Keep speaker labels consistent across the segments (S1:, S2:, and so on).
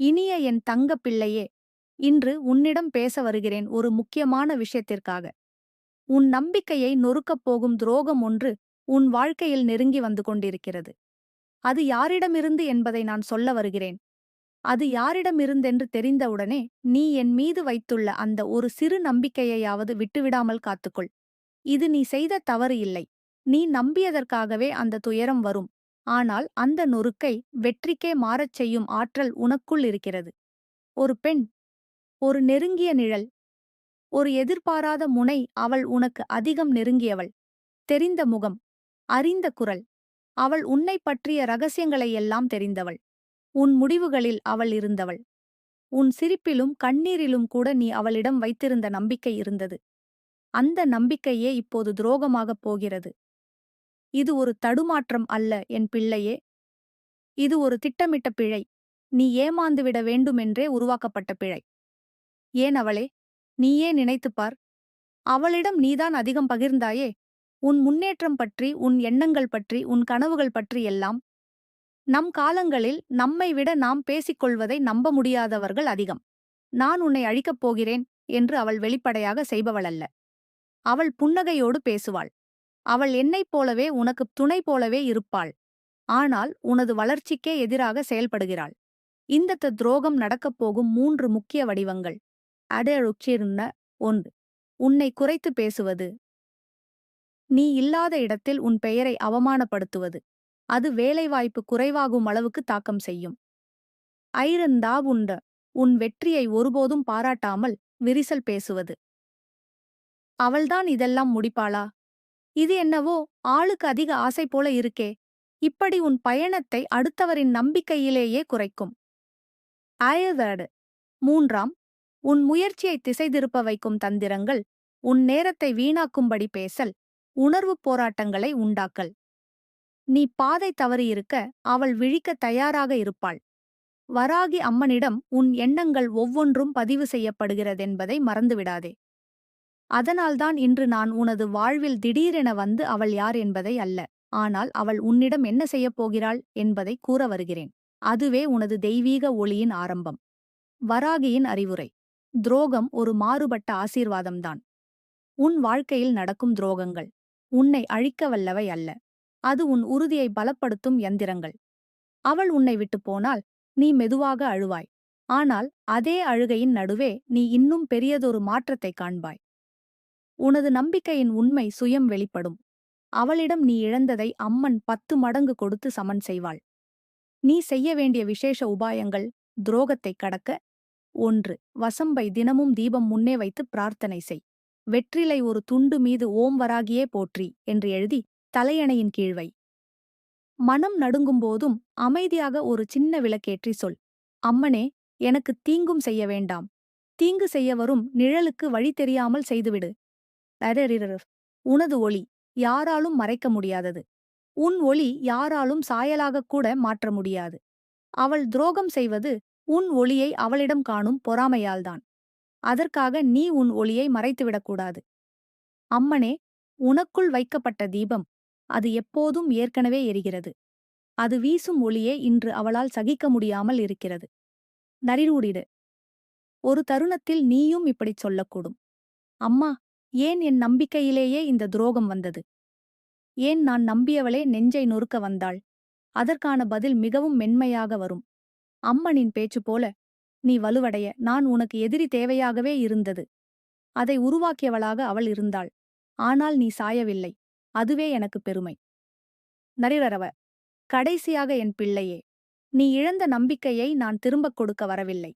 S1: இனிய என் தங்க பிள்ளையே இன்று உன்னிடம் பேச வருகிறேன் ஒரு முக்கியமான விஷயத்திற்காக. உன் நம்பிக்கையை நொறுக்கப் போகும் துரோகம் ஒன்று உன் வாழ்க்கையில் நெருங்கி வந்து கொண்டிருக்கிறது. அது யாரிடமிருந்து என்பதை நான் சொல்ல வருகிறேன். அது யாரிடமிருந்தென்று தெரிந்தவுடனே நீ என் மீது வைத்துள்ள அந்த ஒரு சிறு நம்பிக்கையையாவது விட்டுவிடாமல் காத்துக்கொள். இது நீ செய்த தவறு இல்லை. நீ நம்பியதற்காகவே அந்த துயரம் வரும். ஆனால் அந்த நொறுக்கை வெற்றிக்கே மாறச் செய்யும் ஆற்றல் உனக்குள் இருக்கிறது. ஒரு பெண் ஒரு நெருங்கிய நிழல் ஒரு எதிர்பாராத முனை அவள் உனக்கு அதிகம் நெருங்கியவள். தெரிந்த முகம் அறிந்த குரல் அவள் உன்னை பற்றிய ரகசியங்களையெல்லாம் தெரிந்தவள். உன் முடிவுகளில் அவள் இருந்தவள். உன் சிரிப்பிலும் கண்ணீரிலும் கூட நீ அவளிடம் வைத்திருந்த நம்பிக்கை இருந்தது. அந்த நம்பிக்கையே இப்போது துரோகமாகப் போகிறது. இது ஒரு தடுமாற்றம் அல்ல என் பிள்ளையே. இது ஒரு திட்டமிட்ட பிழை. நீ ஏமாந்துவிட வேண்டுமென்றே உருவாக்கப்பட்ட பிழை. ஏன் அவளே? நீயே நினைத்துப்பார் அவளிடம் நீதான் அதிகம் பகிர்ந்தாயே? உன் முன்னேற்றம் பற்றி உன் எண்ணங்கள் பற்றி உன் கனவுகள் பற்றி எல்லாம். நம் காலங்களில் நம்மை விட நாம் பேசிக்கொள்வதை நம்ப முடியாதவர்கள் அதிகம். நான் உன்னை அழிக்கப் போகிறேன் என்று அவள் வெளிப்படையாக செய்பவளல்ல. அவள் புன்னகையோடு பேசுவாள். அவள் என்னைப் போலவே உனக்குத் துணை போலவே இருப்பாள். ஆனால் உனது வளர்ச்சிக்கே எதிராக செயல்படுகிறாள். இந்த துரோகம் நடக்கப் போகும் மூன்று முக்கிய வடிவங்கள். அடருச்சிருந்த ஒன்று. உன்னை குறைத்து பேசுவது. நீ இல்லாத இடத்தில் உன் பெயரை அவமானப்படுத்துவது. அது வேலைவாய்ப்பு குறைவாகும் அளவுக்கு தாக்கம் செய்யும். ஐரந்தா உண்ட. உன் வெற்றியை ஒருபோதும் பாராட்டாமல் விரிசல் பேசுவது. அவள்தான் இதெல்லாம் முடிப்பாளா? இது என்னவோ ஆளுக்கு அதிக ஆசை போல இருக்கே. இப்படி உன் பயணத்தை அடுத்தவரின் நம்பிக்கையிலேயே குறைக்கும். ஆயவேடு மூன்றாம். உன் முயற்சியை திசை திருப்ப வைக்கும் தந்திரங்கள் உன் நேரத்தை வீணாக்கும்படி பேசல் உணர்வுப் போராட்டங்களை உண்டாக்கல். நீ பாதை தவறியிருக்க அவள் விழிக்க தயாராக இருப்பாள். வராகி அம்மனிடம் உன் எண்ணங்கள் ஒவ்வொன்றும் பதிவு செய்யப்படுகிறதென்பதை மறந்துவிடாதே. அதனால்தான் இன்று நான் உனது வாழ்வில் திடீரென வந்து அவள் யார் என்பதை அல்ல ஆனால் அவள் உன்னிடம் என்ன செய்யப் போகிறாள் என்பதை கூற வருகிறேன். அதுவே உனது தெய்வீக ஒளியின் ஆரம்பம். வராகியின் அறிவுரை. துரோகம் ஒரு மாறுபட்ட ஆசீர்வாதம்தான். உன் வாழ்க்கையில் நடக்கும் துரோகங்கள். உன்னை அழிக்க வல்லவை அல்ல. அது உன் உறுதியை பலப்படுத்தும் யந்திரங்கள் அவள் உன்னை விட்டு போனால் நீ மெதுவாக அழுவாய். ஆனால் அதே அழுகையின் நடுவே நீ இன்னும் பெரியதொரு மாற்றத்தைக் காண்பாய். உனது நம்பிக்கையின் உண்மை சுயம் வெளிப்படும். அவளிடம் நீ இழந்ததை அம்மன் பத்து மடங்கு கொடுத்து சமன் செய்வாள். நீ செய்ய வேண்டிய விசேஷ உபாயங்கள் துரோகத்தைக் கடக்க. ஒன்று வசம்பை தினமும் தீபம் முன்னே வைத்து பிரார்த்தனை செய். வெற்றிலை ஒரு துண்டு மீது ஓம் வராகியே போற்றி என்று எழுதி தலையணையின் கீழ்வை மனம் நடுங்கும்போதும் அமைதியாக ஒரு சின்ன விளக்கேற்றி சொல். அம்மனே எனக்கு தீங்கும் செய்ய வேண்டாம். தீங்கு செய்ய வரும் நிழலுக்கு வழி தெரியாமல் செய்துவிடு. உனது ஒளி யாராலும் மறைக்க முடியாதது. உன் ஒளி யாராலும் சாயலாகக் கூட மாற்ற முடியாது. அவள் துரோகம் செய்வது உன் ஒளியை அவளிடம் காணும் பொறாமையால்தான். அதற்காக நீ உன் ஒளியை மறைத்துவிடக்கூடாது அம்மனே உனக்குள் வைக்கப்பட்ட தீபம் அது எப்போதும் ஏற்கனவே எரிகிறது. அது வீசும் ஒளியே இன்று அவளால் சகிக்க முடியாமல் இருக்கிறது. நரிரூடிடு ஒரு தருணத்தில் நீயும் இப்படிச் சொல்லக்கூடும். அம்மா ஏன் என் நம்பிக்கையிலேயே இந்த துரோகம் வந்தது? ஏன் நான் நம்பியவளே நெஞ்சை நொறுக்க வந்தாள்? அதற்கான பதில் மிகவும் மென்மையாக வரும். அம்மனின் பேச்சு போல நீ வலுவடைய நான் உனக்கு எதிரி தேவையாகவே இருந்தது. அதை உருவாக்கியவளாக அவள் இருந்தாள். ஆனால் நீ சாயவில்லை. அதுவே எனக்கு பெருமை. நரிரரவ கடைசியாக என் பிள்ளையே நீ இழந்த நம்பிக்கையை நான் திரும்பக் கொடுக்க வரவில்லை.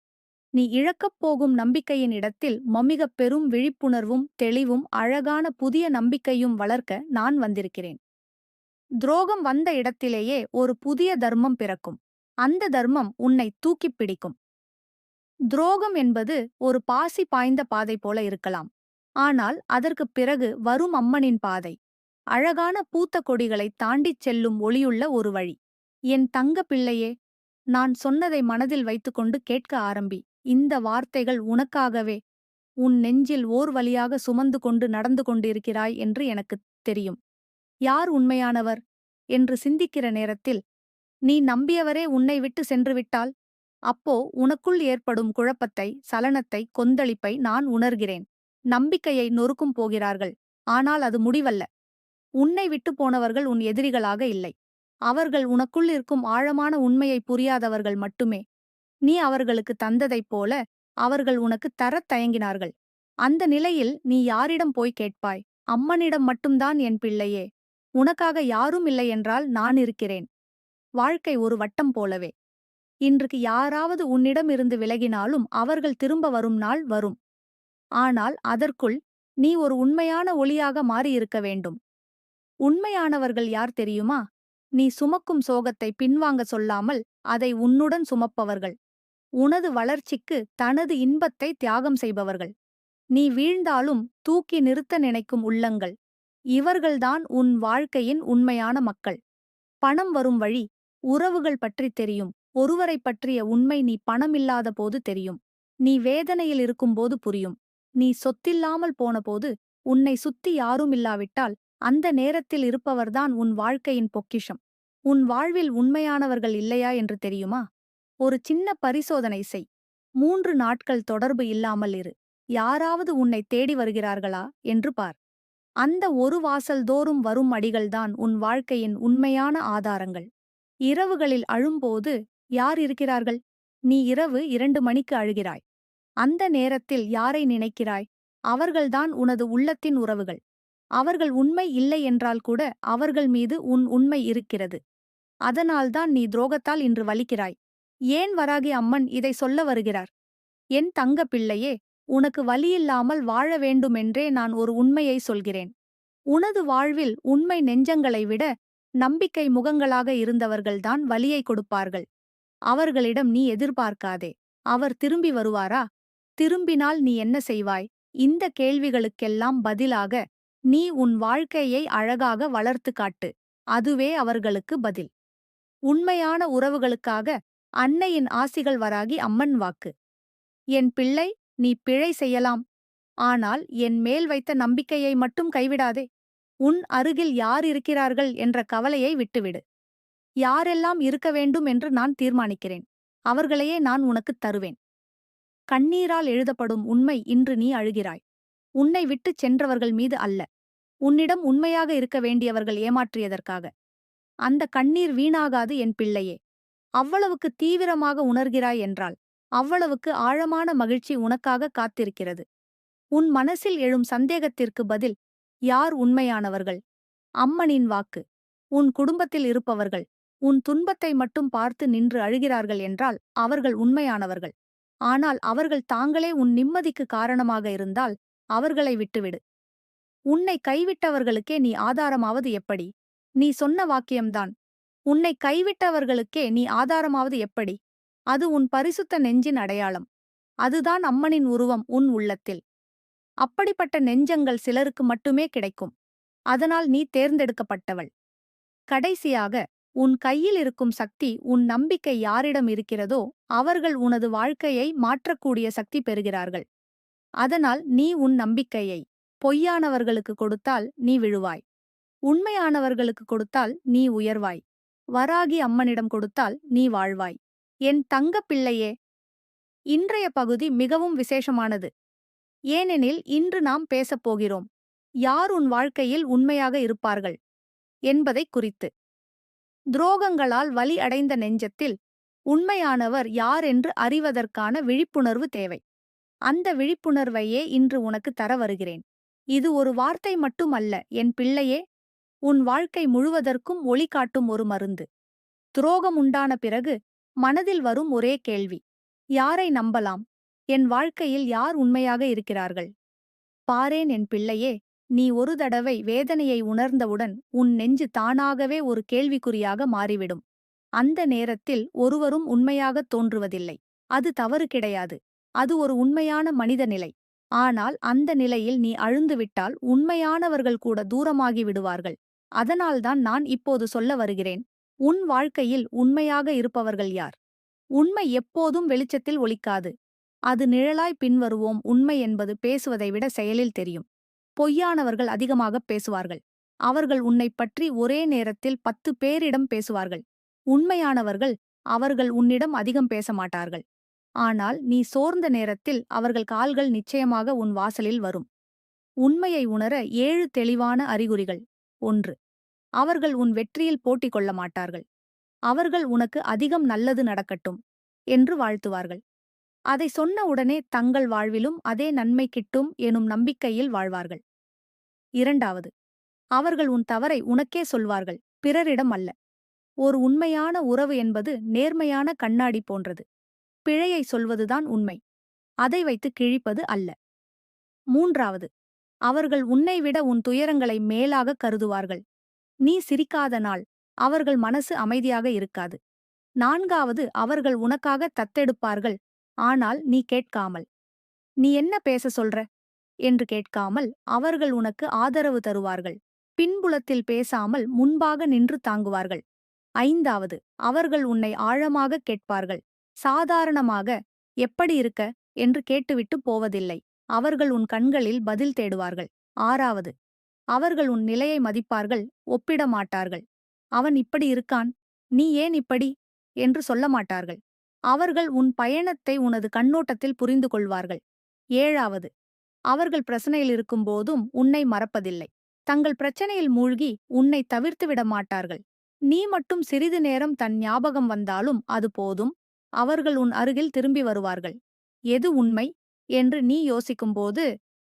S1: நீ இழக்கப் போகும் நம்பிக்கையின் இடத்தில் மமிகப் பெரும் விழிப்புணர்வும் தெளிவும் அழகான புதிய நம்பிக்கையும் வளர்க்க நான் வந்திருக்கிறேன். துரோகம் வந்த இடத்திலேயே ஒரு புதிய தர்மம் பிறக்கும். அந்த தர்மம் உன்னை தூக்கிப் பிடிக்கும். துரோகம் என்பது ஒரு பாசி பாய்ந்த பாதை போல இருக்கலாம். ஆனால் அதற்குப் பிறகு வரும் அம்மனின் பாதை. அழகான பூத்த கொடிகளை தாண்டிச் செல்லும் ஒளியுள்ள ஒரு வழி. என் தங்க பிள்ளையே நான் சொன்னதை மனதில் வைத்துக்கொண்டு கேட்க ஆரம்பி. இந்த வார்த்தைகள் உனக்காகவே. உன் நெஞ்சில் ஓர் வழியாக சுமந்து கொண்டு நடந்து கொண்டிருக்கிறாய் என்று எனக்குத் தெரியும். யார் உண்மையானவர்? என்று சிந்திக்கிற நேரத்தில் நீ நம்பியவரே உன்னை விட்டு சென்றுவிட்டால் அப்போ உனக்குள் ஏற்படும் குழப்பத்தை சலனத்தை கொந்தளிப்பை நான் உணர்கிறேன். நம்பிக்கையை நொறுக்கும் போகிறார்கள். ஆனால் அது முடிவல்ல. உன்னை விட்டு போனவர்கள் உன் எதிரிகளாக இல்லை. அவர்கள் உனக்குள் இருக்கும் ஆழமான உண்மையை புரியாதவர்கள் மட்டுமே. நீ அவர்களுக்கு தந்ததைப் போல அவர்கள் உனக்கு தரத் தயங்கினார்கள். அந்த நிலையில் நீ யாரிடம் போய் கேட்பாய்? அம்மனிடம் மட்டும்தான் என் பிள்ளையே. உனக்காக யாரும் இல்லை என்றால் நான் இருக்கிறேன். வாழ்க்கை ஒரு வட்டம் போலவே. இன்றுக்கு யாராவது உன்னிடம் இருந்து விலகினாலும் அவர்கள் திரும்ப வரும் நாள் வரும். ஆனால் அதற்குள் நீ ஒரு உண்மையான ஒளியாக மாறியிருக்க வேண்டும். உண்மையானவர்கள் யார் தெரியுமா? நீ சுமக்கும் சோகத்தை பின்வாங்க சொல்லாமல் அதை உன்னுடன் சுமப்பவர்கள். உனது வளர்ச்சிக்கு தனது இன்பத்தை தியாகம் செய்பவர்கள். நீ வீழ்ந்தாலும் தூக்கி நிறுத்த நினைக்கும் உள்ளங்கள். இவர்கள்தான் உன் வாழ்க்கையின் உண்மையான மக்கள். பணம் வரும் வழி உறவுகள் பற்றி தெரியும். ஒருவரைப் பற்றிய உண்மை நீ பணமில்லாத போது தெரியும். நீ வேதனையில் இருக்கும்போது புரியும். நீ சொத்தில்லாமல் போனபோது உன்னை சுத்தி யாரும் இல்லாவிட்டால் அந்த நேரத்தில் இருப்பவர்தான் உன் வாழ்க்கையின் பொக்கிஷம். உன் வாழ்வில் உண்மையானவர்கள் இல்லையா என்று தெரியுமா? ஒரு சின்ன பரிசோதனை செய். மூன்று நாட்கள் தொடர்பு இல்லாமல் இரு. யாராவது உன்னை தேடி வருகிறார்களா? என்று பார். அந்த ஒரு வாசல் தோறும் வரும் அடிகள்தான் உன் வாழ்க்கையின் உண்மையான ஆதாரங்கள். இரவுகளில் அழும்போது யார் இருக்கிறார்கள்? நீ இரவு இரண்டு மணிக்கு அழுகிறாய். அந்த நேரத்தில் யாரை நினைக்கிறாய்? அவர்கள்தான் உனது உள்ளத்தின் உறவுகள். அவர்கள் உண்மை இல்லை என்றால் கூட அவர்கள் மீது உன் உண்மை இருக்கிறது. அதனால்தான் நீ துரோகத்தால் இன்று வலிக்கிறாய். ஏன் வராகி அம்மன் இதை சொல்ல வருகிறார்? என் தங்க பிள்ளையே உனக்கு வலியில்லாமல் வாழ வேண்டுமென்றே நான் ஒரு உண்மையை சொல்கிறேன். உனது வாழ்வில் உண்மை நெஞ்சங்களை விட நம்பிக்கை முகங்களாக இருந்தவர்கள்தான் வலியை கொடுப்பார்கள். அவர்களிடம் நீ எதிர்பார்க்காதே. அவர் திரும்பி வருவாரா? திரும்பினால் நீ என்ன செய்வாய்? இந்த கேள்விகளுக்கெல்லாம் பதிலாக நீ உன் வாழ்க்கையை அழகாக வளர்த்து காட்டு. அதுவே அவர்களுக்கு பதில். உண்மையான உறவுகளுக்காக அன்னையின் ஆசிகள் வராகி அம்மன் வாக்கு. என் பிள்ளை நீ பிழை செய்யலாம். ஆனால் என் மேல் வைத்த நம்பிக்கையை மட்டும் கைவிடாதே. உன் அருகில் யார் இருக்கிறார்கள் என்ற கவலையை விட்டுவிடு. யாரெல்லாம் இருக்க வேண்டும் என்று நான் தீர்மானிக்கிறேன். அவர்களையே நான் உனக்குத் தருவேன். கண்ணீரால் எழுதப்படும் உண்மை இன்று நீ அழுகிறாய். உன்னை விட்டுச் சென்றவர்கள் மீது அல்ல. உன்னிடம் உண்மையாக இருக்க வேண்டியவர்கள் ஏமாற்றியதற்காக. அந்த கண்ணீர் வீணாகாது என் பிள்ளையே. அவ்வளவுக்கு தீவிரமாக உணர்கிறாய் என்றால் அவ்வளவுக்கு ஆழமான மகிழ்ச்சி உனக்காக காத்திருக்கிறது. உன் மனசில் எழும் சந்தேகத்திற்கு பதில் யார் உண்மையானவர்கள்? அம்மனின் வாக்கு. உன் குடும்பத்தில் இருப்பவர்கள் உன் துன்பத்தை மட்டும் பார்த்து நின்று அழுகிறார்கள் என்றால் அவர்கள் உண்மையானவர்கள். ஆனால் அவர்கள் தாங்களே உன் நிம்மதிக்கு காரணமாக இருந்தால் அவர்களை விட்டுவிடு. உன்னை கைவிட்டவர்களுக்கே நீ ஆதாரமாவது எப்படி? நீ சொன்ன வாக்கியம்தான். உன்னை கைவிட்டவர்களுக்கே நீ ஆதாரமாவது எப்படி? அது உன் பரிசுத்த நெஞ்சின் அடையாளம். அதுதான் அம்மனின் உருவம் உன் உள்ளத்தில். அப்படிப்பட்ட நெஞ்சங்கள் சிலருக்கு மட்டுமே கிடைக்கும். அதனால் நீ தேர்ந்தெடுக்கப்பட்டவள். கடைசியாக உன் கையில் இருக்கும் சக்தி உன் நம்பிக்கை யாரிடம் இருக்கிறதோ அவர்கள் உனது வாழ்க்கையை மாற்றக்கூடிய சக்தி பெறுகிறார்கள். அதனால் நீ உன் நம்பிக்கையை பொய்யானவர்களுக்கு கொடுத்தால் நீ விழுவாய். உண்மையானவர்களுக்கு கொடுத்தால் நீ உயர்வாய். வராகி அம்மனிடம் கொடுத்தால் நீ வாழ்வாய். என் தங்க பிள்ளையே! இன்றைய பகுதி மிகவும் விசேஷமானது. ஏனெனில் இன்று நாம் பேசப் போகிறோம். யார் உன் வாழ்க்கையில் உண்மையாக இருப்பார்கள்? என்பதை குறித்து. துரோகங்களால் வலி அடைந்த நெஞ்சத்தில் உண்மையானவர் யார் என்று அறிவதற்கான விழிப்புணர்வு தேவை. அந்த விழிப்புணர்வையே இன்று உனக்கு தர வருகிறேன். இது ஒரு வார்த்தை மட்டுமல்ல என் பிள்ளையே! உன் வாழ்க்கை முழுவதற்கும் ஒளி காட்டும் ஒரு மருந்து. துரோகம் உண்டான பிறகு மனதில் வரும் ஒரே கேள்வி யாரை நம்பலாம்? என் வாழ்க்கையில் யார் உண்மையாக இருக்கிறார்கள்? பாரேன் என் பிள்ளையே நீ ஒரு தடவை வேதனையை உணர்ந்தவுடன் உன் நெஞ்சு தானாகவே ஒரு கேள்விக்குறியாக மாறிவிடும். அந்த நேரத்தில் ஒருவரும் உண்மையாகத் தோன்றுவதில்லை. அது தவறு கிடையாது. அது ஒரு உண்மையான மனித நிலை. ஆனால் அந்த நிலையில் நீ அழுந்துவிட்டால் உண்மையானவர்கள் கூட தூரமாகி விடுவார்கள். அதனால்தான் நான் இப்போது சொல்ல வருகிறேன். உன் வாழ்க்கையில் உண்மையாக இருப்பவர்கள் யார்? உண்மை எப்போதும் வெளிச்சத்தில் ஒழிக்காது அது நிழலாய் பின்வருவோம். உண்மை என்பது பேசுவதை விட செயலில் தெரியும். பொய்யானவர்கள் அதிகமாகப் பேசுவார்கள். அவர்கள் உன்னைப் பற்றி ஒரே நேரத்தில் பத்து பேரிடம் பேசுவார்கள். உண்மையானவர்கள் அவர்கள் உன்னிடம் அதிகம் பேச மாட்டார்கள் ஆனால் நீ சோர்ந்த நேரத்தில் அவர்கள் கால்கள் நிச்சயமாக உன் வாசலில் வரும். உண்மையை உணர ஏழு தெளிவான அறிகுறிகள். ஒன்று. அவர்கள் உன் வெற்றியில் போட்டி கொள்ள மாட்டார்கள். அவர்கள் உனக்கு அதிகம் நல்லது நடக்கட்டும் என்று வாழ்த்துவார்கள். அதை சொன்ன உடனே தங்கள் வாழ்விலும் அதே நன்மை கிட்டும் எனும் நம்பிக்கையில் வாழ்வார்கள். இரண்டாவது அவர்கள் உன் தவறை உனக்கே சொல்வார்கள் பிறரிடம் அல்ல. ஒரு உண்மையான உறவு என்பது நேர்மையான கண்ணாடி போன்றது. பிழையை சொல்வதுதான் உண்மை. அதை வைத்து கிழிப்பது அல்ல. மூன்றாவது அவர்கள் உன்னை விட உன் துயரங்களை மேலாக கருதுவார்கள். நீ சிரிக்காத நாள் அவர்கள் மனசு அமைதியாக இருக்காது. நான்காவது அவர்கள் உனக்காக தத்தெடுப்பார்கள் ஆனால் நீ கேட்காமல். நீ என்ன பேச சொல்ற? என்று கேட்காமல் அவர்கள் உனக்கு ஆதரவு தருவார்கள். பின்புலத்தில் பேசாமல் முன்பாக நின்று தாங்குவார்கள். ஐந்தாவது அவர்கள் உன்னை ஆழமாக கேட்பார்கள். சாதாரணமாக எப்படி இருக்க? என்று கேட்டுவிட்டு போவதில்லை. அவர்கள் உன் கண்களில் பதில் தேடுவார்கள். ஆறாவது அவர்கள் உன் நிலையை மதிப்பார்கள் ஒப்பிட மாட்டார்கள் அவன் இப்படி இருக்கான் நீ ஏன் இப்படி? என்று சொல்ல மாட்டார்கள் அவர்கள் உன் பயணத்தை உனது கண்ணோட்டத்தில் புரிந்து கொள்வார்கள் ஏழாவது அவர்கள் பிரச்சனையில் இருக்கும்போதும் உன்னை மறப்பதில்லை. தங்கள் பிரச்சனையில் மூழ்கி உன்னை தவிர்த்து விட மாட்டார்கள் நீ மட்டும் சிறிது நேரம் தன் ஞாபகம் வந்தாலும் அது போதும். அவர்கள் உன் அருகில் திரும்பி வருவார்கள். எது உண்மை? என்று நீ யோசிக்கும்போது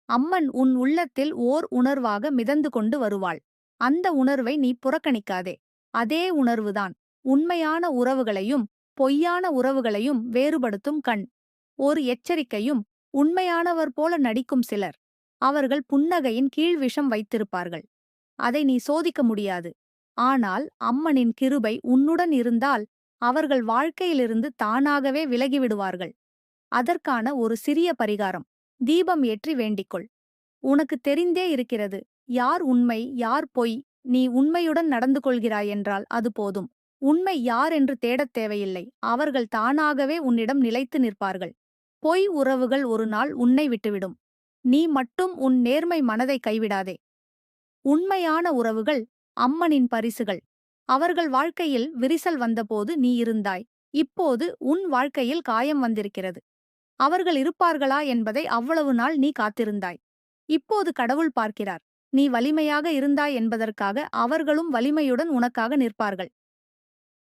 S1: அம்மன் உன் உள்ளத்தில் ஓர் உணர்வாக மிதந்து கொண்டு வருவாள். அந்த உணர்வை நீ புறக்கணிக்காதே. அதே உணர்வுதான். உண்மையான உறவுகளையும் பொய்யான உறவுகளையும் வேறுபடுத்தும் கண். ஒரு எச்சரிக்கையும் உண்மையானவர் போல நடிக்கும் சிலர். அவர்கள் புன்னகையின் கீழ் விஷம் வைத்திருப்பார்கள். அதை நீ சோதிக்க முடியாது. ஆனால் அம்மனின் கிருபை உன்னுடன் இருந்தால் அவர்கள் வாழ்க்கையிலிருந்து தானாகவே விலகிவிடுவார்கள். அதற்கான ஒரு சிறிய பரிகாரம். தீபம் ஏற்றி வேண்டிக்கொள். உனக்கு தெரிந்தே இருக்கிறது. யார் உண்மை யார் பொய் நீ உண்மையுடன் நடந்து கொள்கிறாய் என்றால் அது போதும். உண்மை யார் என்று தேடத் தேவையில்லை. அவர்கள் தானாகவே உன்னிடம் நிலைத்து நிற்பார்கள். பொய் உறவுகள் ஒரு நாள் உன்னை விட்டுவிடும். நீ மட்டும் உன் நேர்மை மனதை கைவிடாதே. உண்மையான உறவுகள் அம்மனின் பரிசுகள். அவர்கள் வாழ்க்கையில் விரிசல் வந்தபோது நீ இருந்தாய். இப்போது உன் வாழ்க்கையில் காயம் வந்திருக்கிறது. அவர்கள் இருப்பார்களா என்பதை அவ்வளவு நாள் நீ காத்திருந்தாய். இப்போது கடவுள் பார்க்கிறார். நீ வலிமையாக இருந்தாய் என்பதற்காக அவர்களும் வலிமையுடன் உனக்காக நிற்பார்கள்.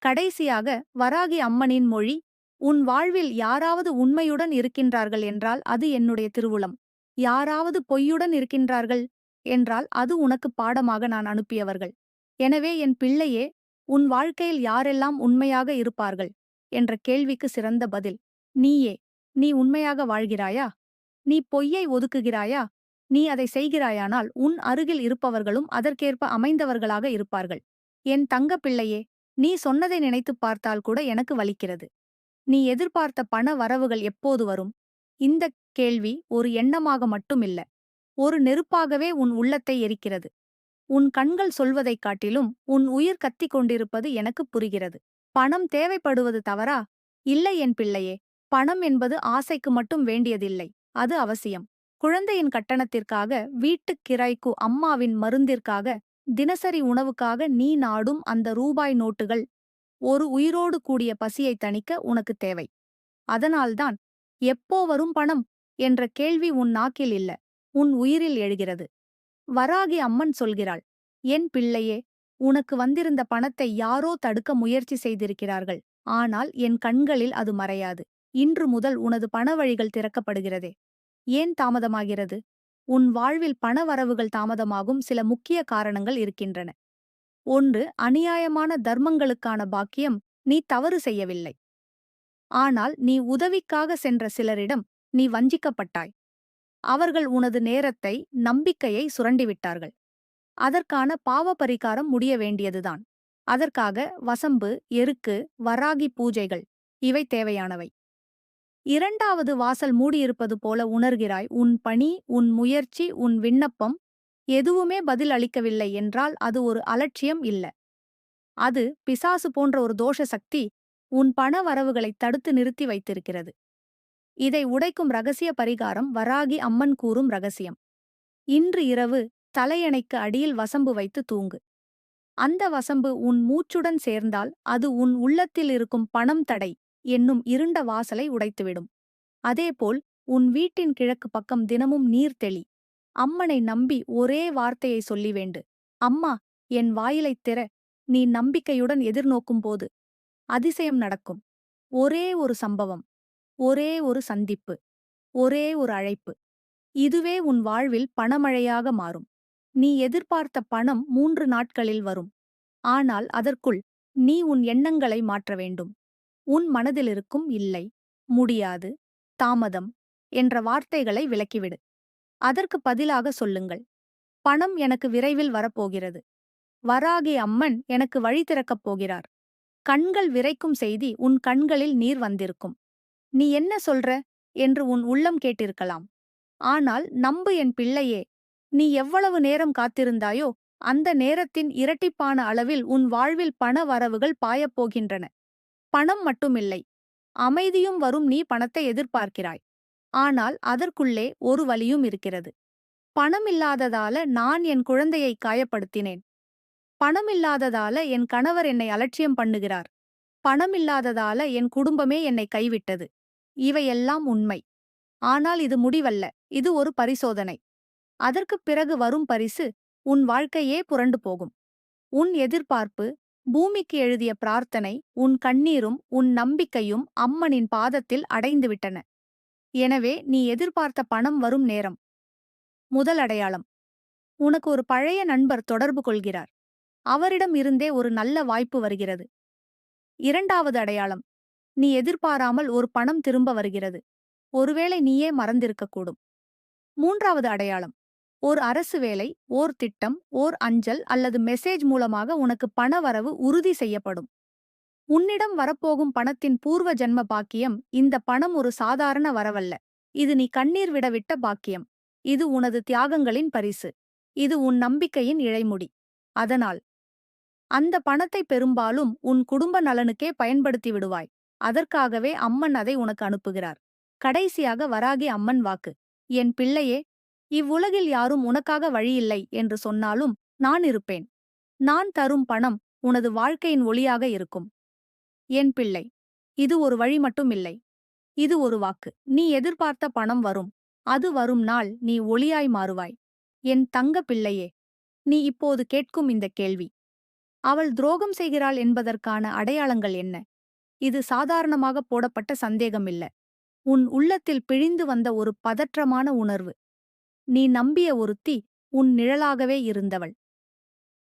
S1: கடைசியாக வராகி அம்மனின் மொழி உன் வாழ்வில் யாராவது உண்மையுடன் இருக்கின்றார்கள் என்றால் அது என்னுடைய திருவுளம். யாராவது பொய்யுடன் இருக்கின்றார்கள் என்றால் அது உனக்கு பாடமாக நான் அனுப்பியவர்கள். எனவே என் பிள்ளையே உன் வாழ்க்கையில் யாரெல்லாம் உண்மையாக இருப்பார்கள்? என்ற கேள்விக்கு சிறந்த பதில் நீயே. நீ உண்மையாக வாழ்கிறாயா? நீ பொய்யை ஒதுக்குகிறாயா? நீ அதை செய்கிறாயானால் உன் அருகில் இருப்பவர்களும் அதற்கேற்ப அமைந்தவர்களாக இருப்பார்கள். என் தங்க பிள்ளையே நீ சொன்னதை நினைத்துப் பார்த்தால் கூட எனக்கு வலிக்கிறது. நீ எதிர்பார்த்த பண வரவுகள் எப்போது வரும்? இந்த கேள்வி ஒரு எண்ணமாக மட்டுமில்ல ஒரு நெருப்பாகவே உன் உள்ளத்தை எரிக்கிறது. உன் கண்கள் சொல்வதைக் காட்டிலும் உன் உயிர் கத்திக் கொண்டிருப்பது எனக்கு புரிகிறது. பணம் தேவைப்படுவது தவறா? இல்லை என் பிள்ளையே பணம் என்பது ஆசைக்கு மட்டும் வேண்டியதில்லை. அது அவசியம். குழந்தையின் கட்டணத்திற்காக வீட்டுக் கிராய்க்கு அம்மாவின் மருந்திற்காக தினசரி உணவுக்காக நீ நாடும் அந்த ரூபாய் நோட்டுகள் ஒரு உயிரோடு கூடிய பசியை தணிக்க உனக்கு தேவை. அதனால்தான் எப்போ வரும் பணம்? என்ற கேள்வி உன் நாக்கில் இல்ல. உன் உயிரில் எழுகிறது. வராகி அம்மன் சொல்கிறாள் என் பிள்ளையே உனக்கு வந்திருந்த பணத்தை யாரோ தடுக்க முயற்சி செய்திருக்கிறார்கள். ஆனால் என் கண்களில் அது மறையாது. இன்று முதல் உனது பணவழிகள் திறக்கப்படுகிறதே. ஏன் தாமதமாகிறது? உன் வாழ்வில் பணவரவுகள் தாமதமாகும் சில முக்கிய காரணங்கள் இருக்கின்றன. ஒன்று அநியாயமான தர்மங்களுக்கான பாக்கியம் நீ தவறு செய்யவில்லை. ஆனால் நீ உதவிக்காக சென்ற சிலரிடம் நீ வஞ்சிக்கப்பட்டாய். அவர்கள் உனது நேரத்தை நம்பிக்கையை சுரண்டிவிட்டார்கள். அதற்கான பாவ பரிகாரம் முடிய வேண்டியதுதான். அதற்காக வசம்பு எருக்கு வராகி பூஜைகள் இவை தேவையானவை. இரண்டாவது வாசல் மூடியிருப்பது போல உணர்கிறாய். உன் பணி உன் முயற்சி உன் விண்ணப்பம் எதுவுமே பதில் அளிக்கவில்லை என்றால் அது ஒரு அலட்சியம் இல்ல. அது பிசாசு போன்ற ஒரு தோஷ சக்தி உன் பண வரவுகளை தடுத்து நிறுத்தி வைத்திருக்கிறது. இதை உடைக்கும் ரகசிய பரிகாரம் வராகி அம்மன் கூறும் ரகசியம். இன்று இரவு தலையணைக்கு அடியில் வசம்பு வைத்து தூங்கு. அந்த வசம்பு உன் மூச்சுடன் சேர்ந்தால் அது உன் உள்ளத்தில் இருக்கும் பணம் தடை. என்னும் இருண்ட வாசலை உடைத்துவிடும். அதேபோல் உன் வீட்டின் கிழக்கு பக்கம் தினமும் நீர் தெளி. அம்மனை நம்பி ஒரே வார்த்தையை சொல்லி வேண்டு அம்மா என் வாயிலைத் திற. நீ நம்பிக்கையுடன் எதிர்நோக்கும் போது. அதிசயம் நடக்கும். ஒரே ஒரு சம்பவம். ஒரே ஒரு சந்திப்பு. ஒரே ஒரு அழைப்பு. இதுவே உன் வாழ்வில் பணமழையாக மாறும். நீ எதிர்பார்த்த பணம் மூன்று நாட்களில் வரும். ஆனால் அதற்குள் நீ உன் எண்ணங்களை மாற்ற வேண்டும். உன் மனதிலிருக்கும் இல்லை முடியாது தாமதம் என்ற வார்த்தைகளை விலக்கிவிடு அதற்கு பதிலாக சொல்லுங்கள் பணம் எனக்கு விரைவில் வரப்போகிறது. வராகி அம்மன் எனக்கு வழி திறக்கப் போகிறார். கண்கள் விரைக்கும் செய்தி உன் கண்களில் நீர் வந்திருக்கும். நீ என்ன சொல்ற? என்று உன் உள்ளம் கேட்டிருக்கலாம். ஆனால் நம்பு என் பிள்ளையே நீ எவ்வளவு நேரம் காத்திருந்தாயோ அந்த நேரத்தின் இரட்டிப்பான அளவில் உன் வாழ்வில் பண வரவுகள் பாயப்போகின்றன பணம் மட்டுமில்லை அமைதியும் வரும் நீ பணத்தை எதிர்பார்க்கிறாய். ஆனால் அதற்குள்ளே ஒரு வலியும் இருக்கிறது. பணமில்லாததால நான் என் குழந்தையை காயப்படுத்தினேன். பணமில்லாததால என் கணவர் என்னை அலட்சியம் பண்ணுகிறார். பணமில்லாததால என் குடும்பமே என்னை கைவிட்டது. இவையெல்லாம் உண்மை. ஆனால் இது முடிவல்ல. இது ஒரு பரிசோதனை. அதற்குப் பிறகு வரும் பரிசு உன் வாழ்க்கையே புரண்டு போகும். உன் எதிர்பார்ப்பு பூமிக்கு எழுதிய பிரார்த்தனை உன் கண்ணீரும் உன் நம்பிக்கையும் அம்மனின் பாதத்தில் அடைந்துவிட்டன. எனவே நீ எதிர்பார்த்த பணம் வரும் நேரம். முதல் அடையாளம். உனக்கு ஒரு பழைய நண்பர் தொடர்பு கொள்கிறார். அவரிடம் இருந்தே ஒரு நல்ல வாய்ப்பு வருகிறது. இரண்டாவது அடையாளம். நீ எதிர்பாராமல் ஒரு பணம் திரும்ப வருகிறது. ஒருவேளை நீயே மறந்திருக்கக்கூடும். மூன்றாவது அடையாளம். ஓர் அரசு வேலை ஓர் திட்டம் ஓர் அஞ்சல் அல்லது மெசேஜ் மூலமாக உனக்கு பணவரவு உறுதி செய்யப்படும். உன்னிடம் வரப்போகும் பணத்தின் பூர்வ ஜென்ம பாக்கியம் இந்த பணம் ஒரு சாதாரண வரவல்ல. இது நீ கண்ணீர் விடவிட்ட பாக்கியம். இது உனது தியாகங்களின் பரிசு. இது உன் நம்பிக்கையின் இழைமுடி. அதனால் அந்த பணத்தை பெரும்பாலும் உன் குடும்ப நலனுக்கே பயன்படுத்தி விடுவாய். அதற்காகவே அம்மன் அதை உனக்கு அனுப்புகிறார். கடைசியாக வராகி அம்மன் வாக்கு என் பிள்ளையே இவ்வுலகில் யாரும் உனக்காக வழியில்லை என்று சொன்னாலும் நான் இருப்பேன். நான் தரும் பணம் உனது வாழ்க்கையின் ஒளியாக இருக்கும். என் பிள்ளை இது ஒரு வழி மட்டும் இல்லை இது ஒரு வாக்கு. நீ எதிர்பார்த்த பணம் வரும். அது வரும் நாள் நீ ஒளியாய் மாறுவாய். என் தங்க பிள்ளையே நீ இப்போது கேட்கும் இந்த கேள்வி. அவள் துரோகம் செய்கிறாள் என்பதற்கான அடையாளங்கள் என்ன? இது சாதாரணமாக போடப்பட்ட சந்தேகமில்ல. உன் உள்ளத்தில் பிழிந்து வந்த ஒரு பதற்றமான உணர்வு. நீ நம்பிய ஒருத்தி உன் நிழலாகவே இருந்தவள்.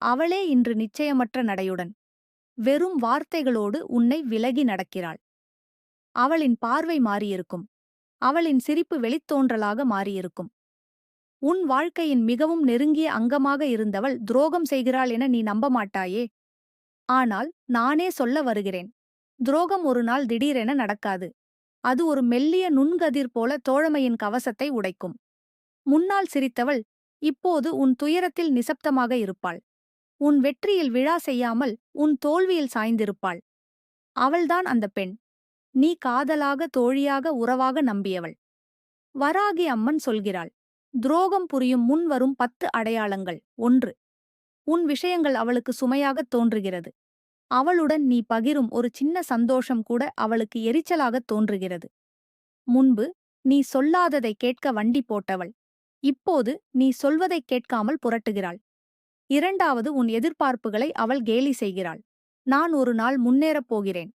S1: அவளே இன்று நிச்சயமற்ற நடையுடன் வெறும் வார்த்தைகளோடு உன்னை விலகி நடக்கிறாள். அவளின் பார்வை மாறியிருக்கும். அவளின் சிரிப்பு வெளித்தோன்றலாக மாறியிருக்கும். உன் வாழ்க்கையின் மிகவும் நெருங்கிய அங்கமாக இருந்தவள் துரோகம் செய்கிறாள் என நீ நம்ப மாட்டாயே ஆனால் நானே சொல்ல வருகிறேன். துரோகம் ஒரு நாள் திடீரென நடக்காது. அது ஒரு மெல்லிய நுண்கதிர் போல தோழமையின் கவசத்தை உடைக்கும். முன்னால் சிரித்தவள் இப்போது உன் துயரத்தில் நிசப்தமாக இருப்பாள். உன் வெற்றியில் விழா செய்யாமல் உன் தோல்வியில் சாய்ந்திருப்பாள். அவள்தான் அந்த பெண். நீ காதலாக தோழியாக உறவாக நம்பியவள். வராகி அம்மன் சொல்கிறாள் துரோகம் புரியும் முன் வரும் பத்து அடையாளங்கள். ஒன்று உன் விஷயங்கள் அவளுக்கு சுமையாகத் தோன்றுகிறது. அவளுடன் நீ பகிரும் ஒரு சின்ன சந்தோஷம் கூட அவளுக்கு எரிச்சலாகத் தோன்றுகிறது. முன்பு நீ சொல்லாததை கேட்க வண்டி போட்டவள். இப்போது நீ சொல்வதைக் கேட்காமல் புரட்டுகிறாள். இரண்டாவது உன் எதிர்பார்ப்புகளை அவள் கேலி செய்கிறாள். நான் ஒரு நாள் முன்னேறப் போகிறேன்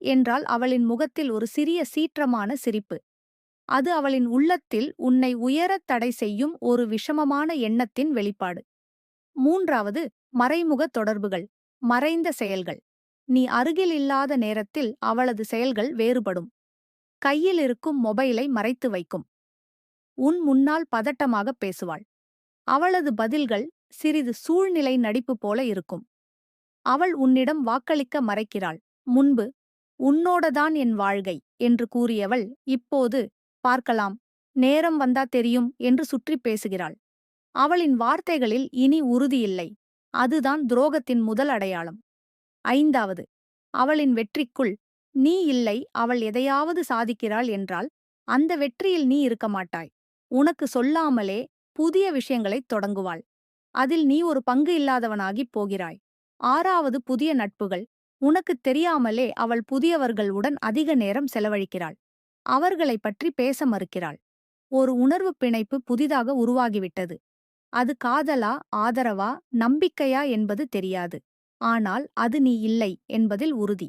S1: என்றால் அவளின் முகத்தில் ஒரு சிறிய சீற்றமான சிரிப்பு. அது அவளின் உள்ளத்தில் உன்னை உயரத் தடை செய்யும் ஒரு விஷமமான எண்ணத்தின் வெளிப்பாடு. மூன்றாவது மறைமுக தொடர்புகள் மறைந்த செயல்கள். நீ அருகில் இல்லாத நேரத்தில் அவளது செயல்கள் வேறுபடும். கையில் இருக்கும் மொபைலை மறைத்து வைக்கும். உன் முன்னால் பதட்டமாக பேசுவாள். அவளது பதில்கள் சிறிது சூழ்நிலை நடிப்பு போல இருக்கும். அவள் உன்னிடம் வாக்களிக்க மறைக்கிறாள். முன்பு உன்னோடதான் என் வாழ்கை என்று கூறியவள் இப்போது பார்க்கலாம் நேரம் வந்தா தெரியும் என்று சுற்றி பேசுகிறாள். அவளின் வார்த்தைகளில் இனி உறுதியில்லை அதுதான் துரோகத்தின் முதல் அடையாளம். ஐந்தாவது அவளின் வெற்றிக்குள் நீ இல்லை அவள் எதையாவது சாதிக்கிறாள் என்றால் அந்த வெற்றியில் நீ இருக்க மாட்டாய். உனக்கு சொல்லாமலே புதிய விஷயங்களைத் தொடங்குவாள். அதில் நீ ஒரு பங்கு இல்லாதவனாகிப் போகிறாய். ஆறாவது புதிய நட்புகள். உனக்குத் தெரியாமலே அவள் புதியவர்களுடன் அதிக நேரம் செலவழிக்கிறாள். அவர்களைப் பற்றி பேச மறுக்கிறாள். ஒரு உணர்வு பிணைப்பு புதிதாக உருவாகிவிட்டது. அது காதலா ஆதரவா நம்பிக்கையா என்பது தெரியாது. ஆனால் அது நீ இல்லை என்பதில் உறுதி.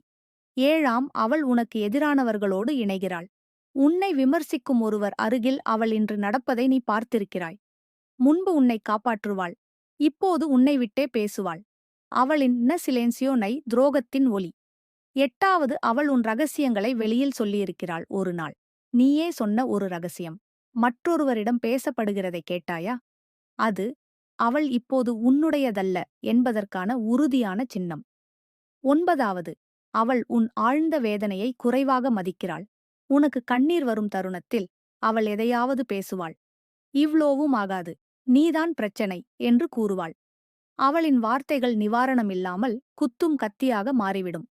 S1: ஏழாம் அவள் உனக்கு எதிரானவர்களோடு இணைகிறாள். உன்னை விமர்சிக்கும் ஒருவர் அருகில் அவள் இன்று நடப்பதை நீ பார்த்திருக்கிறாய். முன்பு உன்னை காப்பாற்றுவாள். இப்போது உன்னை விட்டே பேசுவாள். அவளின் ந சிலேன்சியோ நை துரோகத்தின் ஒலி. எட்டாவது அவள் உன் ரகசியங்களை வெளியில் சொல்லியிருக்கிறாள் ஒரு நாள் நீயே சொன்ன ஒரு ரகசியம். மற்றொருவரிடம் பேசப்படுகிறதை கேட்டாயா? அது அவள் இப்போது உன்னுடையதல்ல என்பதற்கான உறுதியான சின்னம். ஒன்பதாவது அவள் உன் ஆழ்ந்த வேதனையை குறைவாக மதிக்கிறாள். உனக்கு கண்ணீர் வரும் தருணத்தில் அவள் எதையாவது பேசுவாள். இவ்ளோவும் ஆகாது. நீதான் பிரச்சனை என்று கூறுவாள். அவளின் வார்த்தைகள் நிவாரணமில்லாமல் குத்தும் கத்தியாக மாறிவிடும்.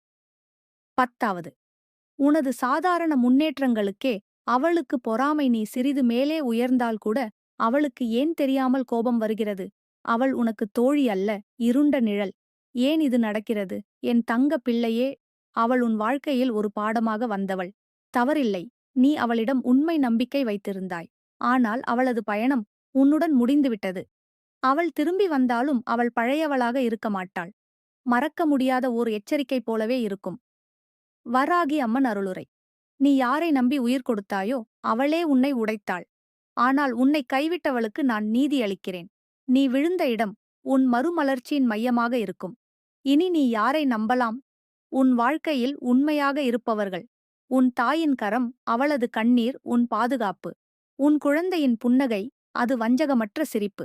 S1: பத்தாவது. உனது சாதாரண முன்னேற்றங்களுக்கே அவளுக்கு பொறாமை நீ சிறிது மேலே உயர்ந்தால் கூட அவளுக்கு ஏன் தெரியாமல் கோபம் வருகிறது? அவள் உனக்கு தோழி அல்ல இருண்ட நிழல். ஏன் இது நடக்கிறது? என் தங்க பிள்ளையே அவள் உன் வாழ்க்கையில் ஒரு பாடமாக வந்தவள். தவறில்லை. நீ அவளிடம் உண்மை நம்பிக்கை வைத்திருந்தாய். ஆனால் அவளது பயணம் உன்னுடன் முடிந்துவிட்டது. அவள் திரும்பி வந்தாலும் அவள் பழையவளாக இருக்க மாட்டாள். மறக்க முடியாத ஓர் எச்சரிக்கை போலவே இருக்கும். வராகி அம்மன் அருளுரை. நீ யாரை நம்பி உயிர் கொடுத்தாயோ அவளே உன்னை உடைத்தாள். ஆனால் உன்னை கைவிட்டவளுக்கு நான் நீதி அளிக்கிறேன். நீ விழுந்த இடம் உன் மறுமலர்ச்சியின் மையமாக இருக்கும். இனி நீ யாரை நம்பலாம்? உன் வாழ்க்கையில் உண்மையாக இருப்பவர்கள். உன் தாயின் கரம் அவளது கண்ணீர் உன் பாதுகாப்பு. உன் குழந்தையின் புன்னகை அது வஞ்சகமற்ற சிரிப்பு.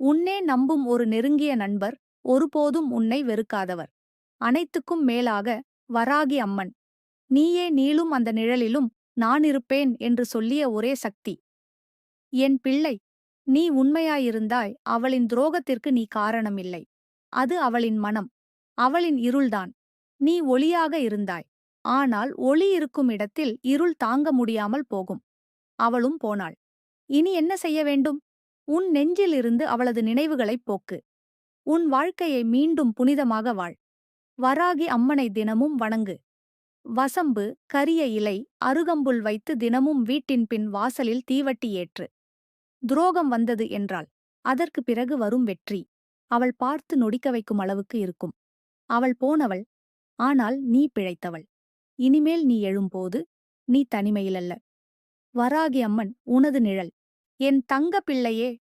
S1: உன்னே நம்பும் ஒரு நெருங்கிய நண்பர் ஒருபோதும் உன்னை வெறுக்காதவர். அனைத்துக்கும் மேலாக வராகி அம்மன். நீயே நீளும் அந்த நிழலிலும் நான் இருப்பேன் என்று சொல்லிய ஒரே சக்தி. என் பிள்ளை நீ உண்மையாயிருந்தாய் அவளின் துரோகத்திற்கு நீ காரணமில்லை. அது அவளின் மனம். அவளின் இருள்தான். நீ ஒளியாக இருந்தாய். ஆனால் ஒளி இருக்கும் இடத்தில் இருள் தாங்க முடியாமல் போகும். அவளும் போனாள். இனி என்ன செய்ய வேண்டும்? உன் நெஞ்சிலிருந்து அவளது நினைவுகளைப் போக்கு. உன் வாழ்க்கையை மீண்டும் புனிதமாக வாழ். வராகி அம்மனை தினமும் வணங்கு. வசம்பு கரிய இலை அருகம்புல் வைத்து தினமும் வீட்டின் பின் வாசலில் தீவட்டி ஏற்று. துரோகம் வந்தது என்றாள். அதற்கு பிறகு வரும் வெற்றி. அவள் பார்த்து நொடிக்க வைக்கும் அளவுக்கு இருக்கும். அவள் போனவள். ஆனால் நீ பிழைத்தவள். இனிமேல் நீ எழும்போது நீ தனிமையிலல்ல. வராகி அம்மன் உனது நிழல். என் தங்க பிள்ளையே